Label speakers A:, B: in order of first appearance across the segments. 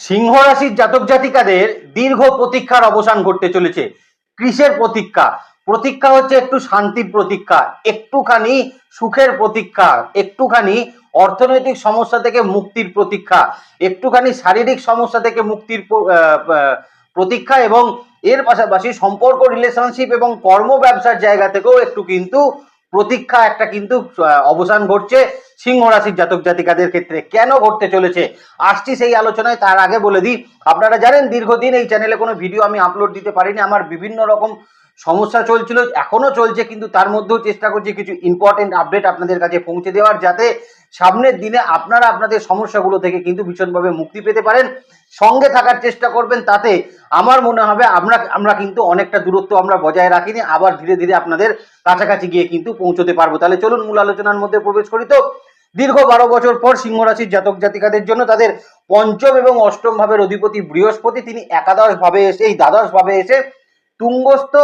A: সিংহ রাশির জাতক জাতিকাদের দীর্ঘ প্রতীক্ষার অবসান ঘটতে চলেছে। কৃষের প্রতীক্ষা? প্রতীক্ষা হচ্ছে একটু শান্তির প্রতীক্ষা, একটুখানি সুখের প্রতীক্ষা, একটুখানি অর্থনৈতিক সমস্যা থেকে মুক্তির প্রতীক্ষা, একটুখানি শারীরিক সমস্যা থেকে মুক্তির প্রতীক্ষা এবং এর পাশাপাশি সম্পর্ক রিলেশনশিপ এবং কর্ম ব্যবসার জায়গা থেকেও একটু কিন্তু প্রতীক্ষা, একটা কিন্তু অবসান ঘটছে। সিংহ রাশির জাতক জাতিকাদের ক্ষেত্রে কেন ঘটতে চলেছে? আসছি সেই আলোচনায়, তার আগে বলে দিই, আপনারা জানেন দীর্ঘদিন এই চ্যানেলে কোনো ভিডিও আমি আপলোড দিতে পারিনি, আমার বিভিন্ন রকম সমস্যা চলছিল এখনও চলছে, কিন্তু তার মধ্যেও চেষ্টা করছি কিছু ইম্পর্টেন্ট আপডেট আপনাদের কাছে পৌঁছে দেওয়ার যাতে সামনের দিনে আপনারা আপনাদের সমস্যাগুলো থেকে কিন্তু ভীষণভাবে মুক্তি পেতে পারেন। সঙ্গে থাকার চেষ্টা করবেন, তাতে আমার মনে হবে আমরা আমরা কিন্তু অনেকটা দূরত্ব আমরা বজায় রাখিনি, আবার ধীরে ধীরে আপনাদের কাছাকাছি গিয়ে কিন্তু পৌঁছতে পারব। তাহলে চলুন মূল আলোচনার মধ্যে প্রবেশ করি তো। দীর্ঘ বারো বছর পর সিংহ রাশির জাতক জাতিকাদের জন্য তাদের পঞ্চম এবং অষ্টম ভাবের অধিপতি বৃহস্পতি, তিনি একাদশ ভাবে এসে, এই দ্বাদশ ভাবে এসে তুঙ্গস্থ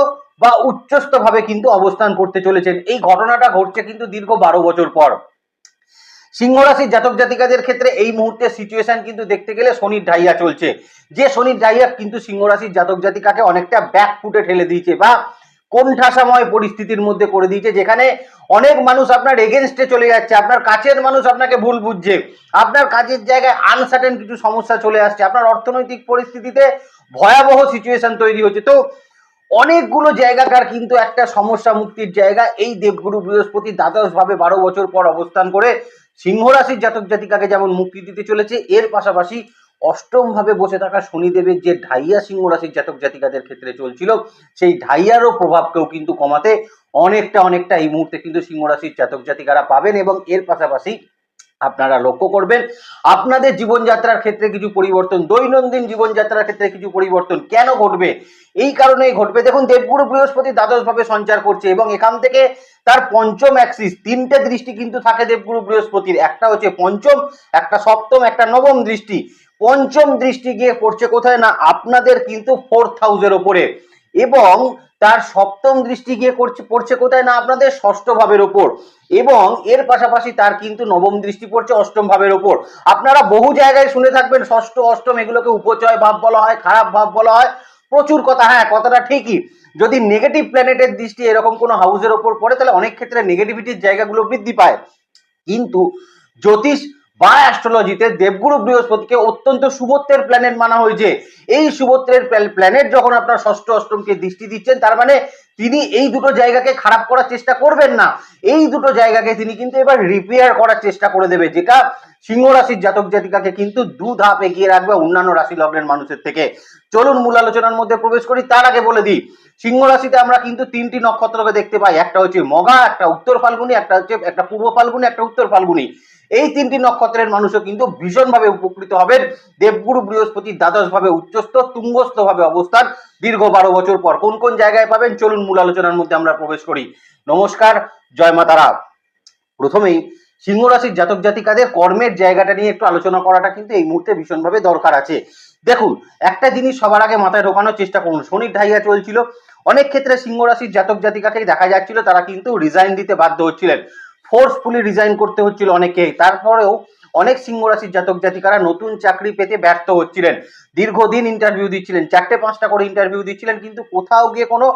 A: বা উচ্চস্থ ভাবে কিন্তু অবস্থান করতে চলেছেন। এই ঘটনাটা ঘটছে কিন্তু দীর্ঘ বারো বছর পর। সিংহ রাশির জাতক জাতিকাদের ক্ষেত্রে এই মুহূর্তে সিচুয়েশন কিন্তু দেখতে গেলে শনির ঢাইয়া চলছে। যে শনির ঢাইয়া কিন্তু সিংহ রাশির জাতক জাতিকাকে অনেকটা ব্যাক ফুটে ঠেলে দিয়েছে বা কোণঠাসাময় পরিস্থিতির মধ্যে করে দিয়েছে, যেখানে অনেক মানুষ আপনার এগেনস্টে চলে যাচ্ছে, আপনার কাছের মানুষ আপনাকে ভুল বুঝছে, আপনার কাজের জায়গায় আনসার্টেন কিছু সমস্যা চলে আসছে, আপনার অর্থনৈতিক পরিস্থিতিতে ভয়াবহ সিচুয়েশন তৈরি হচ্ছে। তো অনেকগুলো জায়গাকার কিন্তু একটা সমস্যা মুক্তির জায়গা এই দেবগুরু বৃহস্পতি দ্বাদশ ভাবে বারো বছর পর অবস্থান করে সিংহ রাশির জাতক জাতিকাকে যেমন মুক্তি দিতে চলেছে, এর পাশাপাশি অষ্টম ভাবে বসে থাকা শনিদেবের যে ঢাইয়া সিংহ রাশির জাতক জাতিকাদের ক্ষেত্রে চলছিল, সেই ঢাইয়ারও প্রভাবকেও কিন্তু কমাতে অনেকটা অনেকটা এই মুহূর্তে কিন্তু সিংহ রাশির জাতক জাতিকারা পাবেন এবং এর পাশাপাশি আপনারা লক্ষ্য করবেন, আপনাদের জীবনযাত্রার ক্ষেত্রে কিছু পরিবর্তন, দৈনন্দিন জীবনযাত্রার ক্ষেত্রে কিছু পরিবর্তন কেন ঘটবে? এই কারণেই ঘটবে। দেখুন, দেবগুরু বৃহস্পতি দ্বাদশ ভাবে সঞ্চার করছে এবং এখান থেকে তার পঞ্চম অ্যাক্সিস তিনটে দৃষ্টি কিন্তু থাকে দেবগুরু বৃহস্পতির। একটা হচ্ছে পঞ্চম, একটা সপ্তম, একটা নবম দৃষ্টি। পঞ্চম দৃষ্টি গিয়ে পড়ছে কোথায় না? আপনাদের কিন্তু ফোর্থ হাউসের ওপরে। এবং তার সপ্তম দৃষ্টি গিয়ে করছে পড়ছে কোথায় না? আপনাদের ষষ্ঠ ভাবের ওপর। এবং এর পাশাপাশি তার কিন্তু নবম দৃষ্টি পড়ছে অষ্টম ভাবের ওপর। আপনারা বহু জায়গায় শুনে থাকবেন, ষষ্ঠ, অষ্টম এগুলোকে উপচয় ভাব বলা হয়, খারাপ ভাব বলা হয়। প্রচুর কথা হ্যাঁ কথাটা ঠিকই। যদি নেগেটিভ প্ল্যানেটের দৃষ্টি এরকম কোনো হাউসের ওপর পড়ে, তাহলে অনেক ক্ষেত্রে নেগেটিভিটির জায়গাগুলো বৃদ্ধি পায়। কিন্তু জ্যোতিষ বা অ্যাস্ট্রোলজিতে দেবগুরু বৃহস্পতিকে অত্যন্ত শুভত্বের প্ল্যানেট মানা হয়েছে। এই শুভত্বের প্ল্যানেট যখন আপনার ষষ্ঠ, অষ্টমকে দৃষ্টি দিচ্ছেন, তার মানে তিনি এই দুটো জায়গাকে খারাপ করার চেষ্টা করবেন না। এই দুটো জায়গাকে তিনি কিন্তু এবার রিপেয়ার করার চেষ্টা করে দেবে, যেটা সিংহ রাশির জাতক জাতিকাকে কিন্তু দু ধাপ এগিয়ে রাখবে অন্যান্য রাশি লগ্নের মানুষের থেকে। চলুন মূল আলোচনার মধ্যে প্রবেশ করি, তার আগে বলে দিই, সিংহ রাশিতে আমরা কিন্তু তিনটি নক্ষত্রকে দেখতে পাই। একটা হচ্ছে মগা, একটা উত্তর ফাল্গুনি, একটা হচ্ছে, একটা পূর্ব ফাল্গুনি, একটা উত্তর ফাল্গুনি। এই তিনটি নক্ষত্রের মানুষও কিন্তু ভীষণভাবে উপকৃত হবেন। দেবগুরু বৃহস্পতি দ্বাদশ ভাবে উচ্চস্থ তুঙ্গস্থ ভাবে অবস্থান। দীর্ঘ বারো বছর পর কোন কোন জায়গায় পাবেন? চলুন মূল আলোচনার মধ্যে আমরা প্রবেশ করি। নমস্কার, জয় মাতারা প্রথমেই সিংহ রাশির জাতক জাতিকাদের কর্মের জায়গাটা নিয়ে একটু আলোচনা করাটা কিন্তু এই মুহূর্তে ভীষণভাবে দরকার আছে। দেখুন, একটা জিনিস সবার আগে মাথায় ঢোকানোর চেষ্টা করুন। শনির ঢাইয়া চলছিল। অনেক ক্ষেত্রে সিংহ রাশির জাতক জাতিকাকেই দেখা যাচ্ছিল, তারা কিন্তু রিজাইন দিতে বাধ্য হচ্ছিলেন। ফোর্সফুলি রিজাইন করতে হচ্ছিল অনেকেই। তারপরেও অনেক সিংহ রাশির জাতক জাতিকারা নতুন চাকরি পেতে ব্যর্থ হচ্ছিলেন। দীর্ঘদিন ইন্টারভিউ দিচ্ছিলেন চারটে পাঁচটা করে ইন্টারভিউ দিচ্ছিলেন কিন্তু কোথাও গিয়ে কোনো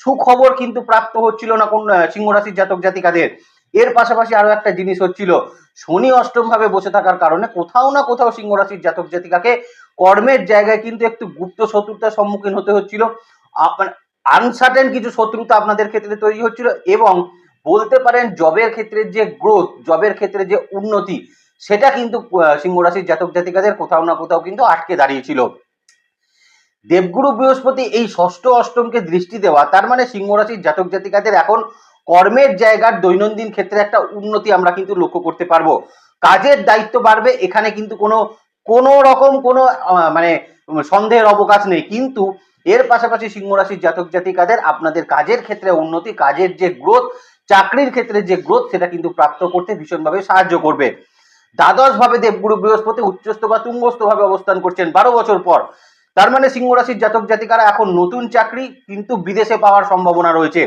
A: সুখবর কিন্তু প্রাপ্ত হচ্ছিল না কোন আহ, সিংহ রাশির জাতক জাতিকাদের। এর পাশাপাশি আরও একটা জিনিস হচ্ছিল শনি অষ্টম ভাবে বসে থাকার কারণে কোথাও না কোথাও সিংহ রাশির জাতক জাতিকাকে কর্মের জায়গায় কিন্তু একটু গুপ্ত শত্রুতার সম্মুখীন হতে হচ্ছিল। আনসার্টেন কিছু শত্রুতা আপনাদের ক্ষেত্রে তৈরি হচ্ছিল এবং বলতে পারেন জবের ক্ষেত্রে যে গ্রোথ জবের ক্ষেত্রে যে উন্নতি সেটা কিন্তু আহ, সিংহ রাশির জাতক জাতিকাদের কোথাও না কোথাও কিন্তু আটকে দাঁড়িয়েছিল। দেবগুরু বৃহস্পতি এই ষষ্ঠ অষ্টমকে দৃষ্টি দেওয়া তার মানে সিংহ রাশির জাতক জাতিকাদের এখন কর্মের জায়গার দৈনন্দিন ক্ষেত্রে একটা উন্নতি আমরা কিন্তু লক্ষ্য করতে পারব। কাজের দায়িত্ব বাড়বে এখানে কিন্তু কোনো কোনো রকম কোনো মানে সন্দেহের অবকাশ নেই। কিন্তু এর পাশাপাশি সিংহ রাশির জাতক জাতিকাদের আপনাদের কাজের ক্ষেত্রে উন্নতি কাজের যে গ্রোথ চাকরির ক্ষেত্রে যে গ্রোথ সেটা কিন্তু প্রাপ্ত করতে ভীষণভাবে সাহায্য করবে। দ্বাদশ ভাবে দেবগুরু বৃহস্পতি উচ্চস্থ বা তুঙ্গস্থ ভাবে অবস্থান করছেন বারো বছর পর। তার মানে সিংহ রাশির জাতক জাতিকারা এখন নতুন চাকরি কিন্তু বিদেশে পাওয়ার সম্ভাবনা রয়েছে।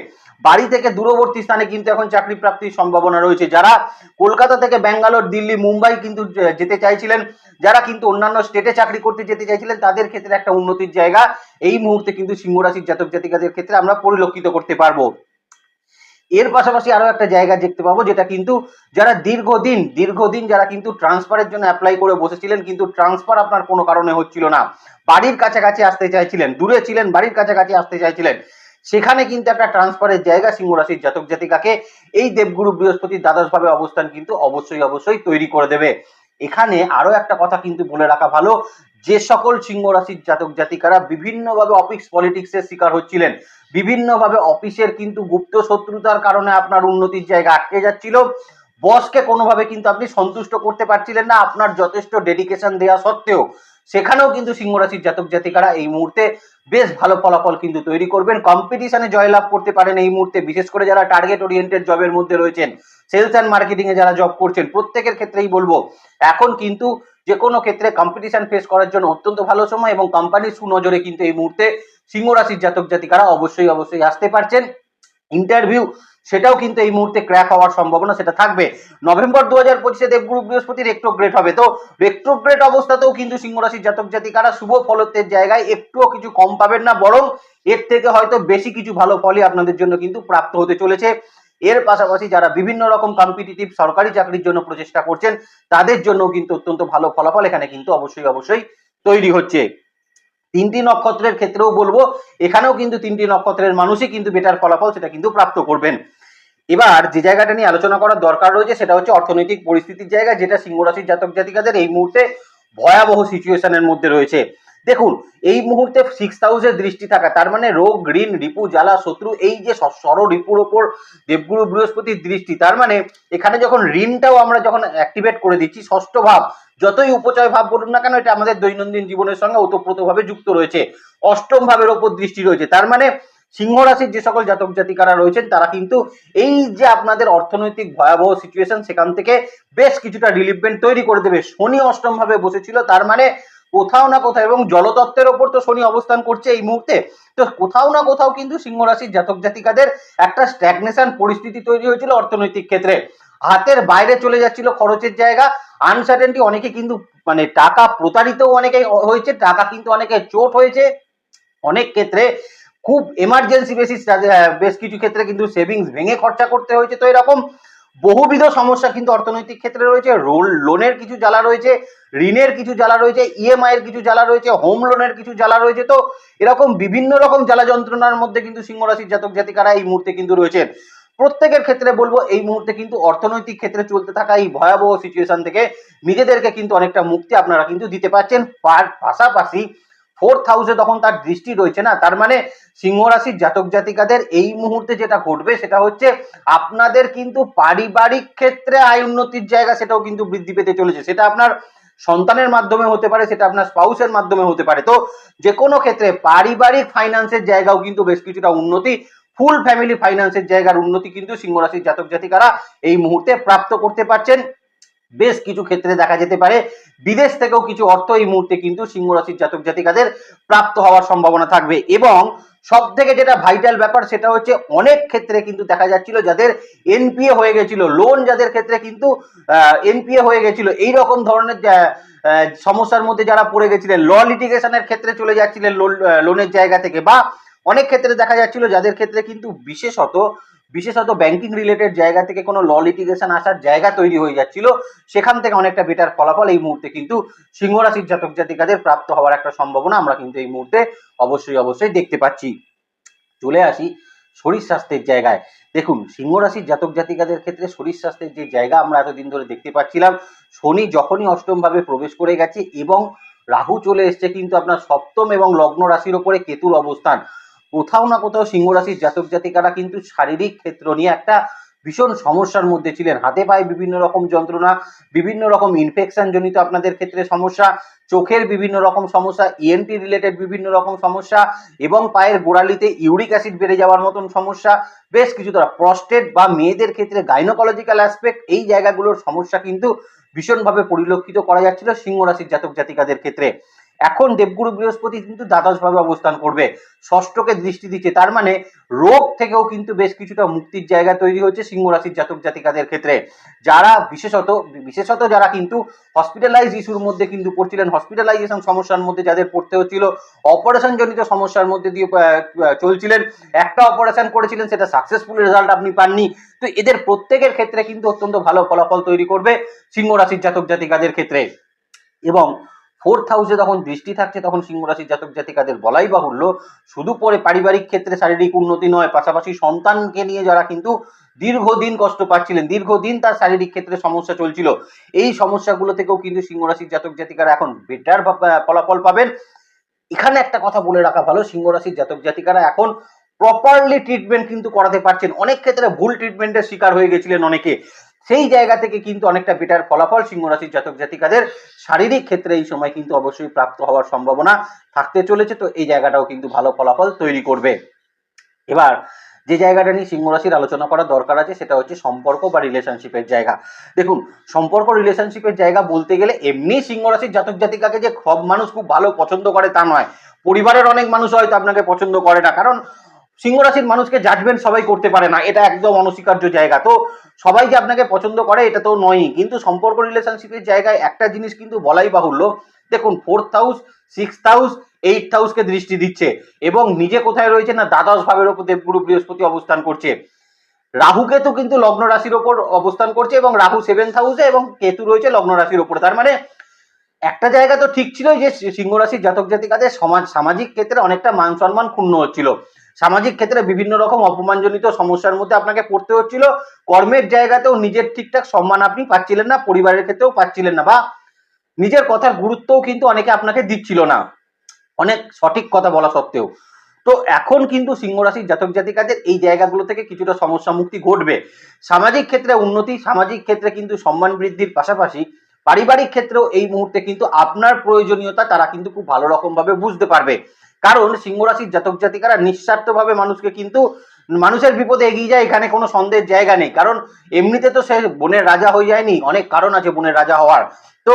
A: বাড়ি থেকে দূরবর্তী স্থানে কিন্তু এখন চাকরি প্রাপ্তির সম্ভাবনা রয়েছে। যারা কলকাতা থেকে ব্যাঙ্গালোর, দিল্লি, মুম্বাই কিন্তু যেতে চাইছিলেন, যারা কিন্তু অন্যান্য স্টেটে চাকরি করতে যেতে চাইছিলেন, তাদের ক্ষেত্রে একটা উন্নতির জায়গা। এই মুহূর্তে কিন্তু সিংহ রাশির জাতক জাতিকাদের ক্ষেত্রে আমরা পরিলক্ষিত করতে পারব। এর পাশাপাশি আরও একটা জায়গা দেখতে পাবো, যেটা কিন্তু যারা দীর্ঘদিন দীর্ঘদিন যারা কিন্তু ট্রান্সফারের জন্য অ্যাপ্লাই করে বসেছিলেন, কিন্তু ট্রান্সফার আপনার কোনো কারণে হচ্ছিল না। বাড়ির কাছাকাছি আসতে চাইছিলেন, দূরে ছিলেন, বাড়ির কাছাকাছি আসতে চাইছিলেন। সেখানে কিন্তু একটা ট্রান্সফারের জায়গা সিংহ রাশির জাতক জাতিকাকে এই দেবগুরু বৃহস্পতির দ্বাদশ ভাবে অবস্থান কিন্তু অবশ্যই অবশ্যই তৈরি করে দেবে। এখানে আরও একটা কথা কিন্তু বলে রাখা ভালো, যে সকল সিংহ রাশির জাতক জাতিকারা বিভিন্নভাবে অফিস পলিটিক্সের শিকার হচ্ছিলেন। বিভিন্নভাবে অফিসের কিন্তু গুপ্ত শত্রুতার কারণে আপনার উন্নতির জায়গা আটকে যাচ্ছিল। বসকে কোনোভাবে কিন্তু আপনি সন্তুষ্ট করতে পারছিলেন না, আপনার যথেষ্ট ডেডিকেশন দেওয়া সত্ত্বেও। সেখানেও কিন্তু সিংহরাশির জাতক জাতিকারা এই মুহূর্তে বেশ ভালো ফলাফল কিন্তু তৈরি করবেন। কম্পিটিশনে জয়লাভ করতে পারেন এই মুহূর্তে, বিশেষ করে যারা টার্গেট ওরিয়েন্টেড জবের মধ্যে রয়েছেন সেলস অ্যান্ড মার্কেটিং এ যারা জব করছেন, প্রত্যেকের ক্ষেত্রেই বলব, এখন কিন্তু যে কোনো ক্ষেত্রে কম্পিটিশন ফেস করার জন্য অত্যন্ত ভালো সময় এবং কোম্পানির সুনজরে কিন্তু এই মুহূর্তে সিংহ রাশির জাতক জাতিকারা অবশ্যই অবশ্যই আসতে পারছেন। ইন্টারভিউ সেটাও কিন্তু এই মুহূর্তে ক্র্যাক হওয়ার সম্ভাবনা সেটা থাকবে। নভেম্বর দু হাজার পঁচিশে দেবগুরু বৃহস্পতি রেক্টোগ্রেড হবে। তো রেক্টোগ্রেড অবস্থাতেও কিন্তু সিংহ রাশির জাতক জাতিকারা শুভ ফলত্বের জায়গায় একটুও কিছু কম পাবেন না, বরং এর থেকে হয়তো বেশি কিছু ভালো ফলই আপনাদের জন্য কিন্তু প্রাপ্ত হতে চলেছে। এর পাশাপাশি যারা বিভিন্ন রকম কম্পিটিটিভ সরকারি চাকরির জন্য প্রচেষ্টা করছেন, তাদের জন্য কিন্তু অত্যন্ত ভালো ফলাফল এখানে কিন্তু অবশ্যই অবশ্যই তৈরি হচ্ছে। তিনটি নক্ষত্রের ক্ষেত্রেও বলব, এখানেও কিন্তু তিনটি নক্ষত্রের মানুষই কিন্তু বেটার ফলাফল সেটা কিন্তু প্রাপ্ত করবেন। এবার যে জায়গাটা নিয়ে আলোচনা করার দরকার রয়েছে সেটা হচ্ছে অর্থনৈতিক পরিস্থিতির জায়গা, যেটা সিংহরাশির জাতক জাতিকাদের এই মুহূর্তে ভয়াবহ সিচুয়েশনের মধ্যে রয়েছে। দেখুন, এই মুহূর্তে সিক্স হাউসের দৃষ্টি থাকা, তার মানে রোগ ঋণ রিপু, জ্বালা, শত্রু, এই যে সর রিপুর ওপর দেবগুরু বৃহস্পতির দৃষ্টি, তার মানে এখানে যখন ঋণটাও আমরা যখন অ্যাক্টিভেট করে দিচ্ছি, ষষ্ঠ ভাব, যতই উপচয় ভাব বলুন না কেন, এটা আমাদের দৈনন্দিন জীবনের সঙ্গে ওতপ্রোতভাবে যুক্ত রয়েছে। অষ্টম ভাবের ওপর দৃষ্টি রয়েছে, তার মানে সিংহ রাশির যে সকল জাতক জাতিকারা রয়েছেন, তারা কিন্তু এই যে আপনাদের অর্থনৈতিক ভয়াবহ সিচুয়েশন সেখান থেকে বেশ কিছুটা রিলিফমেন্ট তৈরি করে দেবে। শনি অষ্টম ভাবে বসেছিল, তার মানে কোথাও না কোথাও এবং জলতত্ত্বের ওপর তো শনি অবস্থান করছে এই মুহূর্তে। তো কোথাও না কোথাও কিন্তু সিংহ রাশির জাতক জাতিকাদের একটা স্ট্যাগনেশন পরিস্থিতি তৈরি হয়েছিল অর্থনৈতিক ক্ষেত্রে। হাতের বাইরে চলে যাচ্ছিল খরচের জায়গা। আনসার্টেনটি অনেকে কিন্তু মানে টাকা প্রতারিত অনেকে হয়েছে, টাকা কিন্তু অনেকে চোট হয়েছে। অনেক ক্ষেত্রে খুব এমার্জেন্সি বেসিস বেশ কিছু ক্ষেত্রে কিন্তু সেভিংস ভেঙে খরচা করতে হয়েছে। তো এরকম বহুবিধ সমস্যা কিন্তু অর্থনৈতিক ক্ষেত্রে রয়েছে, রোল, লোনের কিছু জ্বালা রয়েছে, ঋণের কিছু জ্বালা রয়েছে ইএমআই এর কিছু জ্বালা রয়েছে হোম লোনের কিছু জ্বালা রয়েছে। তো এরকম বিভিন্ন রকম জ্বালা যন্ত্রণার মধ্যে কিন্তু সিংহ রাশির জাতক জাতিকারা এই মুহূর্তে কিন্তু রয়েছেন। প্রত্যেকের ক্ষেত্রে বলব, এই মুহূর্তে কিন্তু অর্থনৈতিক ক্ষেত্রে চলতে থাকা এই ভয়াবহ সিচুয়েশন থেকে নিজেদেরকে কিন্তু অনেকটা মুক্তি আপনারা কিন্তু দিতে পারছেন। পার পাশাপাশি ফোর্থ হাউসে তখন তার দৃষ্টি রয়েছে না, তার মানে সিংহ রাশির জাতক জাতিকাদের এই মুহূর্তে যেটা ঘটবে সেটা হচ্ছে আপনাদের কিন্তু পারিবারিক ক্ষেত্রে আয় উন্নতির জায়গা সেটাও কিন্তু বৃদ্ধি পেতে চলেছে। সেটা আপনার সন্তানের মাধ্যমে হতে পারে, সেটা আপনার স্পাউসের মাধ্যমে হতে পারে। তো যে কোনো ক্ষেত্রে পারিবারিক ফাইন্যান্সের জায়গাও কিন্তু বেশ কিছুটা উন্নতি, ফুল ফ্যামিলি ফাইন্যান্সের জায়গার উন্নতি কিন্তু সিংহ রাশির জাতক জাতিকারা এই মুহূর্তে প্রাপ্ত করতে পারছেন। বেশ কিছু ক্ষেত্রে দেখা যেতে পারে। বিদেশ থেকেও কিছু অর্থ এই মুহূর্তে কিন্তু সিংহ রাশির জাতক জাতিকাদের প্রাপ্ত হওয়ার সম্ভাবনা থাকবে এবং সব থেকে যেটা ভাইটাল ব্যাপার সেটা হচ্ছে অনেক ক্ষেত্রে কিন্তু দেখা যাচ্ছিল যাদের এনপিএ হয়ে গেছিল লোন যাদের ক্ষেত্রে কিন্তু এনপিএ হয়ে গেছিল এই রকম ধরনের সমস্যার মধ্যে যারা পড়ে গেছিলেন ল লিটিগেশনের ক্ষেত্রে চলে যাচ্ছিলেন লোনের জায়গা থেকে বা অনেক ক্ষেত্রে দেখা যাচ্ছিল যাদের ক্ষেত্রে কিন্তু বিশেষত বিশেষত ব্যাংকিং রিলেটেড জায়গা থেকে কোনো ল লিটিগেশন আসার জায়গা তৈরি হয়ে যাচ্ছিল, সেখান থেকে অনেকটা বেটার ফলাফল এই মুহূর্তে কিন্তু সিংহ রাশির জাতক জাতিকাদের প্রাপ্ত হওয়ার একটা সম্ভাবনা আমরা কিন্তু এই মুহূর্তে অবশ্যই অবশ্যই দেখতে পাচ্ছি। চলে আসি শরীর স্বাস্থ্যের জায়গায়। দেখুন সিংহ রাশির জাতক জাতিকাদের ক্ষেত্রে শরীর স্বাস্থ্যের যে জায়গা আমরা এতদিন ধরে দেখতে পাচ্ছিলাম, শনি যখনই অষ্টম ভাবে প্রবেশ করে গেছে এবং রাহু চলে এসছে কিন্তু আপনার সপ্তম এবং লগ্ন রাশির ওপরে কেতুর অবস্থান। কোথাও না কোথাও সিংহ রাশির জাতক জাতিকারা কিন্তু শারীরিক ক্ষেত্র নিয়ে একটা ভীষণ সমস্যার মধ্যে ছিলেন। হাতে পায়ে বিভিন্ন রকম যন্ত্রণা, বিভিন্ন রকম ইনফেকশন জনিত আপনাদের ক্ষেত্রে সমস্যা, চোখের বিভিন্ন রকম সমস্যা ইএনটি রিলেটেড বিভিন্ন রকম সমস্যা এবং পায়ের গোড়ালিতে ইউরিক অ্যাসিড বেড়ে যাওয়ার মতন সমস্যা। বেশ কিছু তারা প্রস্টেট বা মেয়েদের ক্ষেত্রে গাইনোকোলজিক্যাল অ্যাসপেক্ট এই জায়গাগুলোর সমস্যা কিন্তু ভীষণভাবে পরিলক্ষিত করা যাচ্ছিল সিংহ রাশির জাতক জাতিকাদের ক্ষেত্রে। এখন দেবগুরু বৃহস্পতি কিন্তু দ্বাদশ ভাবে অবস্থান করবে। ষষ্ঠকে দৃষ্টি দিচ্ছে, তার মানে রোগ থেকেও কিন্তু বেশ কিছুটা মুক্তির জায়গা তৈরি হচ্ছে সিংহ রাশির জাতক জাতিকাদের ক্ষেত্রে। যারা বিশেষত বিশেষত যারা কিন্তু হসপিটালাইজ ইস্যুর মধ্যে কিন্তু পড়ছিলেন হসপিটালাইজেশন সমস্যার মধ্যে যাদের পড়তে হচ্ছিল অপারেশন জনিত সমস্যার মধ্যে দিয়ে চলছিলেন। একটা অপারেশন করেছিলেন, সেটা সাকসেসফুল রেজাল্ট আপনি পাননি। তো এদের প্রত্যেকের ক্ষেত্রে কিন্তু অত্যন্ত ভালো ফলাফল তৈরি করবে সিংহ রাশির জাতক জাতিকাদের ক্ষেত্রে। এবং ফোর্থ হাউসে যখন দৃষ্টি থাকছে, তখন সিংহ রাশির জাতক জাতিকাদের বলাই বাহুল্য। শুধু পরে পারিবারিক ক্ষেত্রে শারীরিক উন্নতি নয়, পাশাপাশি সন্তানকে নিয়ে যারা কিন্তু দীর্ঘদিন কষ্ট পাচ্ছিলেন, দীর্ঘদিন তার শারীরিক ক্ষেত্রে সমস্যা চলছিল। এই সমস্যাগুলো থেকেও কিন্তু সিংহ রাশির জাতক জাতিকারা এখন বেটার ফলাফল পাবেন। এখানে একটা কথা বলে রাখা ভালো, সিংহ রাশির জাতক জাতিকারা এখন প্রপারলি ট্রিটমেন্ট কিন্তু করাতে পারছেন। অনেক ক্ষেত্রে ভুল ট্রিটমেন্টের শিকার হয়ে গেছিলেন অনেকে। সেই জায়গা থেকে কিন্তু অনেকটা বেটার ফলাফল সিংহ রাশির জাতক জাতিকাদের শারীরিক ক্ষেত্রে এই সময় কিন্তু অবশ্যই প্রাপ্ত হওয়ার সম্ভাবনা থাকতে চলেছে। তো এই জায়গাটাও কিন্তু ভালো ফলাফল তৈরি করবে। এবার যে জায়গাটা নিয়ে সিংহ রাশির আলোচনা করার দরকার আছে সেটা হচ্ছে সম্পর্ক বা রিলেশনশিপের জায়গা। দেখুন, সম্পর্ক রিলেশনশিপের জায়গা বলতে গেলে এমনি সিংহ রাশির জাতক জাতিকাকে যে সব মানুষ খুব ভালো পছন্দ করে তা নয়। পরিবারের অনেক মানুষ হয়তো আপনাকে পছন্দ করে না। কারণ সিংহ রাশির মানুষকে জাজমেন্ট সবাই করতে পারে না। এটা একদম অনস্বীকার্য জায়গা। তো সবাই যে আপনাকে পছন্দ করে, এটা তো নয়ই। কিন্তু সম্পর্ক রিলেশনশিপের জায়গায় একটা জিনিস কিন্তু বলাই বাহুল্য। দেখুন fourth house six house eight হাউসকে দৃষ্টি দিচ্ছে। এবং নিজে কোথায় রয়েছে না দ্বাদশ ভাবের ওপর দেবগুরু বৃহস্পতি অবস্থান করছে। রাহু কেতু কিন্তু লগ্ন রাশির ওপর অবস্থান করছে এবং রাহু সেভেন্থ হাউসে এবং কেতু রয়েছে লগ্ন রাশির ওপরে। তার মানে একটা জায়গা তো ঠিক ছিল যে সিংহ রাশির জাতক জাতিকাদের সমাজ, সামাজিক ক্ষেত্রে অনেকটা মান সম্মান ক্ষুণ্ণ হচ্ছিল। সামাজিক ক্ষেত্রে বিভিন্ন রকম অপমানজনিত সমস্যার মধ্যে আপনাকে পড়তে হচ্ছিল। কর্মের জায়গাতেও নিজের ঠিকঠাক সম্মান আপনি পাচ্ছিলেন না, পরিবারের ক্ষেত্রেও পাচ্ছিলেন না। বা নিজের কথার গুরুত্বও কিন্তু অনেকে আপনাকে দিচ্ছিল না। অনেক সঠিক কথা বলা সত্ত্বেও। তো এখন কিন্তু সিংহ রাশির জাতক জাতিকাদের এই জায়গাগুলো থেকে কিছুটা সমস্যা মুক্তি ঘটবে। সামাজিক ক্ষেত্রে উন্নতি, সামাজিক ক্ষেত্রে কিন্তু সম্মান বৃদ্ধির পাশাপাশি পারিবারিক ক্ষেত্রেও এই মুহূর্তে কিন্তু আপনার প্রয়োজনীয়তা তারা কিন্তু খুব ভালো রকম ভাবে বুঝতে পারবে। কারণ সিংহ রাশির জাতক জাতিকারা নিঃস্বার্থভাবে মানুষকে কিন্তু মানুষের বিপদে এগিয়ে যায় এখানে কোনো সন্দেহের জায়গা নেই। কারণ এমনিতে তো সে বনের রাজা হয়ে যায়নি অনেক কারণ আছে বনের রাজা হওয়ার। তো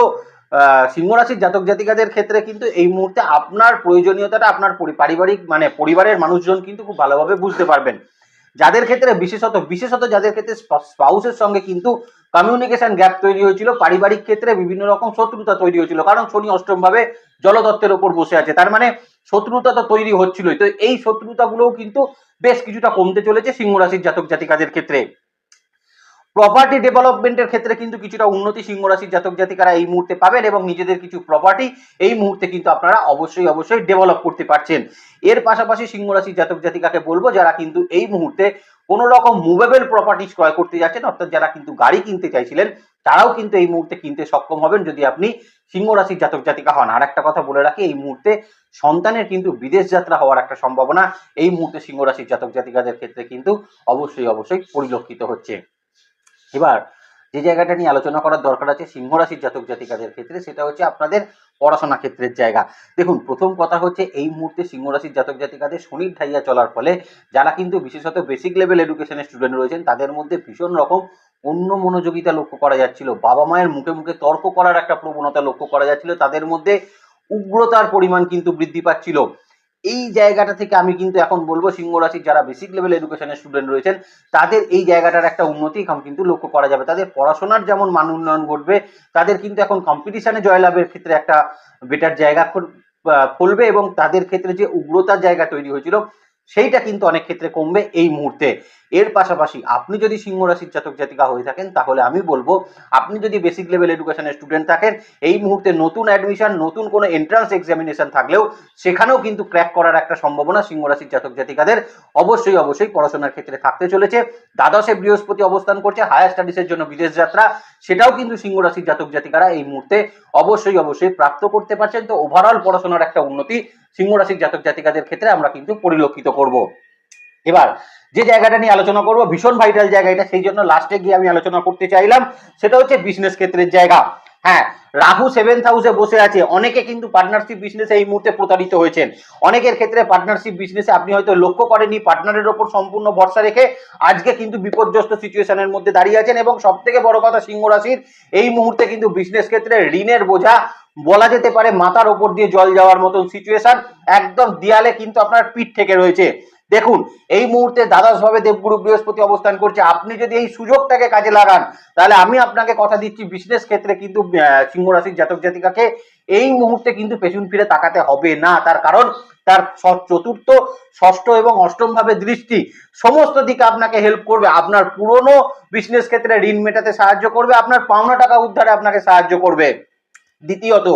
A: আহ, সিংহ রাশির জাতক জাতিকাদের ক্ষেত্রে কিন্তু এই মুহূর্তে আপনার প্রয়োজনীয়তাটা আপনার পারিবারিক মানে পরিবারের মানুষজন কিন্তু খুব ভালোভাবে বুঝতে পারবেন। যাদের ক্ষেত্রে বিশেষত বিশেষত যাদের ক্ষেত্রে স্পাউসের সঙ্গে কিন্তু কমিউনিকেশন গ্যাপ তৈরি হয়েছিল, পারিবারিক ক্ষেত্রে বিভিন্ন রকম শত্রুতা তৈরি হয়েছিল। কারণ শনি অষ্টম ভাবে জলদত্তের ওপর বসে আছে। তার মানে শত্রুতা তো তৈরি হচ্ছিলই। তো এই শত্রুতাগুলোও কিন্তু বেশ কিছুটা কমতে চলেছে সিংহ রাশির জাতক জাতিকাদের ক্ষেত্রে। প্রপার্টি ডেভেলপমেন্টের ক্ষেত্রে কিন্তু কিছুটা উন্নতি সিংহ রাশির জাতক জাতিকারা এই মুহূর্তে পাবেন এবং নিজেদের কিছু প্রপার্টি এই মুহূর্তে কিন্তু আপনারা অবশ্যই অবশ্যই ডেভেলপ করতে পারছেন। এর পাশাপাশি সিংহ রাশির জাতক জাতিকাকে বলব, যারা কিন্তু এই মুহূর্তে কোনো রকম মুভেবল প্রপার্টিজ ক্রয় করতে যাচ্ছেন, অর্থাৎ যারা কিন্তু গাড়ি কিনতে চাইছিলেন, তারাও কিন্তু এই মুহূর্তে কিনতে সক্ষম হবেন যদি আপনি সিংহ রাশির জাতক জাতিকা হন। আর একটা কথা বলে রাখি, এই মুহূর্তে সন্তানের কিন্তু বিদেশ যাত্রা হওয়ার একটা সম্ভাবনা এই মুহূর্তে সিংহ রাশির জাতক জাতিকাদের ক্ষেত্রে কিন্তু অবশ্যই অবশ্যই পরিলক্ষিত হচ্ছে। এবার যে জায়গাটা নিয়ে আলোচনা করার দরকার আছে সিংহ রাশির জাতক জাতিকাদের ক্ষেত্রে, সেটা হচ্ছে আপনাদের পড়াশোনা ক্ষেত্রের জায়গা। দেখুন, প্রথম কথা হচ্ছে এই মুহূর্তে সিংহ রাশির জাতক জাতিকাদের শনির ঢাইয়া চলার ফলে যারা কিন্তু বিশেষত বেসিক লেভেল এডুকেশনের স্টুডেন্ট রয়েছেন, তাদের মধ্যে ভীষণ রকম অন্য মনোযোগিতা লক্ষ্য করা যাচ্ছিল। বাবা মায়ের মুখে মুখে তর্ক করার একটা প্রবণতা লক্ষ্য করা যাচ্ছিল। তাদের মধ্যে উগ্রতার পরিমাণ কিন্তু বৃদ্ধি পাচ্ছিল। এই জায়গাটা থেকে আমি কিন্তু এখন বলব সিংহ রাশির যারা বেসিক লেভেল এডুকেশনের স্টুডেন্ট রয়েছেন, তাদের এই জায়গাটার একটা উন্নতি এখন কিন্তু লক্ষ্য করা যাবে। তাদের পড়াশোনার যেমন মান উন্নয়ন ঘটবে, তাদের কিন্তু এখন কম্পিটিশনে জয়লাভের ক্ষেত্রে একটা বেটার জায়গা ফল- ফলবে এবং তাদের ক্ষেত্রে যে উগ্রতার জায়গা তৈরি হয়েছিল সেইটা কিন্তু অনেক ক্ষেত্রে কমবে এই মুহূর্তে। এর পাশাপাশি আপনি যদি সিংহ রাশির জাতক জাতিকা হয়ে থাকেন, তাহলে আমি বলব, আপনি যদি বেসিক লেভেল এডুকেশনের স্টুডেন্ট থাকেন, এই মুহূর্তে নতুন অ্যাডমিশন নতুন কোনো এন্ট্রান্স এক্সামিনেশন থাকলেও সেখানেও কিন্তু ক্র্যাক করার একটা সম্ভাবনা সিংহ রাশির জাতক জাতিকাদের অবশ্যই অবশ্যই পড়াশোনার ক্ষেত্রে থাকতে চলেছে। দ্বাদশে বৃহস্পতি অবস্থান করছে হায়ার স্টাডিজের জন্য বিদেশ যাত্রা, সেটাও কিন্তু সিংহ রাশির জাতক জাতিকারা এই মুহূর্তে অবশ্যই অবশ্যই প্রাপ্ত করতে পারছেন। তো ওভারঅল পড়াশোনার একটা উন্নতি সিংহ রাশির জাতক জাতিকাদের ক্ষেত্রে আমরা কিন্তু পরিলক্ষিত করব। এবার যে জায়গাটা নিয়ে আলোচনা করব, ভীষণ ভাইটাল জায়গা এটা, সেই জন্য লাস্টে গিয়ে আমি আলোচনা করতে চাইলাম, সেটা হচ্ছে বিজনেস ক্ষেত্রের জায়গা। হ্যাঁ রাহু সেভেন্থ হাউসে বসে আছে। অনেকে কিন্তু পার্টনারশিপ বিজনেসে এই মুহূর্তে প্রতারিত হয়েছেন। অনেকের ক্ষেত্রে পার্টনারশিপ বিজনেসে আপনি হয়তো লক্ষ্য করেনি পার্টনারের ওপর সম্পূর্ণ ভরসা রেখে আজকে কিন্তু বিপর্যস্ত সিচুয়েশনের মধ্যে দাঁড়িয়ে আছেন এবং সব থেকে বড় কথা সিংহ রাশির এই মুহূর্তে কিন্তু বিজনেস ক্ষেত্রে ঋণের বোঝা বলা যেতে পারে মাথার ওপর দিয়ে জল যাওয়ার মতন সিচুয়েশন একদম দেয়ালে কিন্তু আপনার পিঠ থেকে রয়েছে। দেখুন, এই মুহূর্তে দ্বাদশ ভাবে দেবগুরু বৃহস্পতি অবস্থান করছে। আপনি যদি এই সুযোগটাকে কাজে লাগান, তাহলে আমি আপনাকে কথা দিচ্ছি বিজনেস ক্ষেত্রে কিন্তু সিংহ রাশির জাতক জাতিকাকে। এই মুহূর্তে কিন্তু পেছন ফিরে তাকাতে হবে না। তার কারণ, তার চতুর্থ, ষষ্ঠ এবং অষ্টম ভাবে দৃষ্টি, সমস্ত দিকে আপনাকে হেল্প করবে। আপনার পুরনো বিজনেস ক্ষেত্রে ঋণ মেটাতে সাহায্য করবে। আপনার পাওনা টাকা উদ্ধারে আপনাকে সাহায্য করবে। দ্বিতীয়ত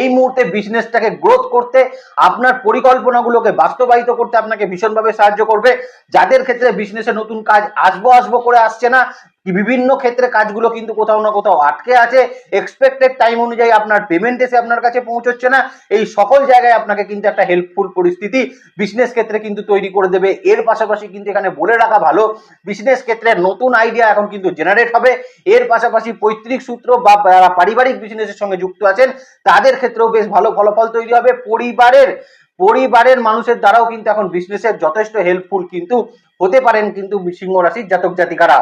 A: এই মুহূর্তে বিজনেসটাকে গ্রোথ করতে, আপনার পরিকল্পনাগুলোকে বাস্তবায়িত করতে আপনাকে ভীষণভাবে সাহায্য করবে। যাদের ক্ষেত্রে বিজনেসে নতুন কাজ আসব আসব করে আসছে না, বিভিন্ন ক্ষেত্রে কাজগুলো কিন্তু কোথাও না কোথাও আটকে আছে। এক্সপেক্টেড টাইম অনুযায়ী আপনার পেমেন্ট এসে আপনার কাছে পৌঁছচ্ছে না। এই সকল জায়গায় আপনাকে কিন্তু একটা হেল্পফুল পরিস্থিতি বিজনেস ক্ষেত্রে কিন্তু তৈরি করে দেবে। এর পাশাপাশি কিন্তু এখানে বলে রাখা ভালো বিজনেস ক্ষেত্রে নতুন আইডিয়া এখন কিন্তু জেনারেট হবে। এর পাশাপাশি পৈতৃক সূত্র বা পারিবারিক বিজনেসের সঙ্গে যুক্ত আছেন। তাদের ক্ষেত্রেও বেশ ভালো ফলাফল তৈরি হবে। পরিবারের পরিবারের মানুষের দ্বারাও কিন্তু এখন বিজনেসের যথেষ্ট হেল্পফুল কিন্তু হতে পারেন কিন্তু সিংহ রাশির জাতক জাতিকারা।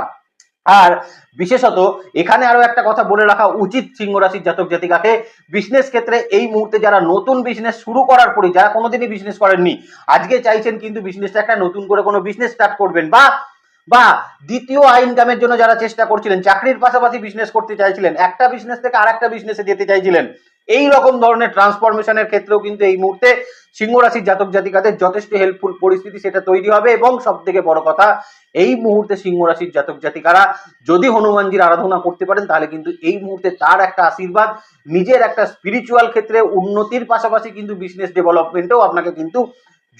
A: আর বিশেষত এখানে আরও একটা কথা বলে রাখা উচিত সিংহ রাশির জাতক জাতিকাকে। বিজনেস ক্ষেত্রে এই মুহূর্তে যারা নতুন বিজনেস শুরু করার পরে, যারা কোনোদিনই বিজনেস করেননি, আজকে চাইছেন কিন্তু বিজনেসটা একটা নতুন করে কোনো বিজনেস স্টার্ট করবেন বা বা দ্বিতীয় ইনকামের জন্য যারা চেষ্টা করছিলেন, চাকরির পাশাপাশি বিজনেস করতে চাইছিলেন, একটা বিজনেস থেকে আরেকটা বিজনেসে যেতে চাইছিলেন এই রকম ধরনের ট্রান্সফরমেশনের ক্ষেত্রেও কিন্তু এই মুহূর্তে সিংহ রাশির জাতক জাতিকাদের যথেষ্ট হেল্পফুল পরিস্থিতি সেটা তৈরি হবে এবং সব থেকে বড় কথা, এই মুহূর্তে সিংহ রাশির জাতক জাতিকারা যদি হনুমানজির আরাধনা করতে পারেন, তাহলে কিন্তু এই মুহূর্তে তার একটা আশীর্বাদ, নিজের একটা স্পিরিচুয়াল ক্ষেত্রে উন্নতির পাশাপাশি কিন্তু বিজনেস ডেভেলপমেন্টেও আপনাকে কিন্তু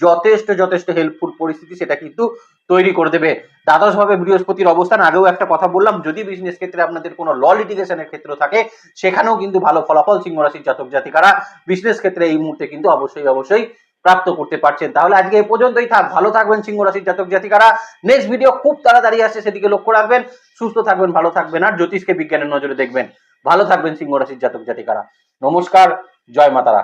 A: যথেষ্ট যথেষ্ট হেল্পফুল পরিস্থিতি সেটা কিন্তু তৈরি করে দেবে। দ্বাদশ ভাবে বৃহস্পতির অবস্থান, আগেও একটা কথা বললাম, যদি বিজনেস ক্ষেত্রে আপনাদের কোনো ল লিটিগেশনের ক্ষেত্র থাকে, সেখানেও কিন্তু ভালো ফলাফল সিংহ রাশির জাতক জাতিকারা বিজনেস ক্ষেত্রে এই মুহূর্তে কিন্তু অবশ্যই অবশ্যই প্রাপ্ত করতে পারছেন। তাহলে আজকে এই পর্যন্তই থাক। ভালো থাকবেন সিংহ রাশির জাতক জাতিকারা। নেক্সট ভিডিও খুব তাড়াতাড়ি আসছে, সেদিকে লক্ষ্য রাখবেন। সুস্থ থাকবেন, ভালো থাকবেন, আর জ্যোতিষকে বিজ্ঞানের নজরে দেখবেন। ভালো থাকবেন সিংহ রাশির জাতক জাতিকারা। নমস্কার, জয় মাতারা।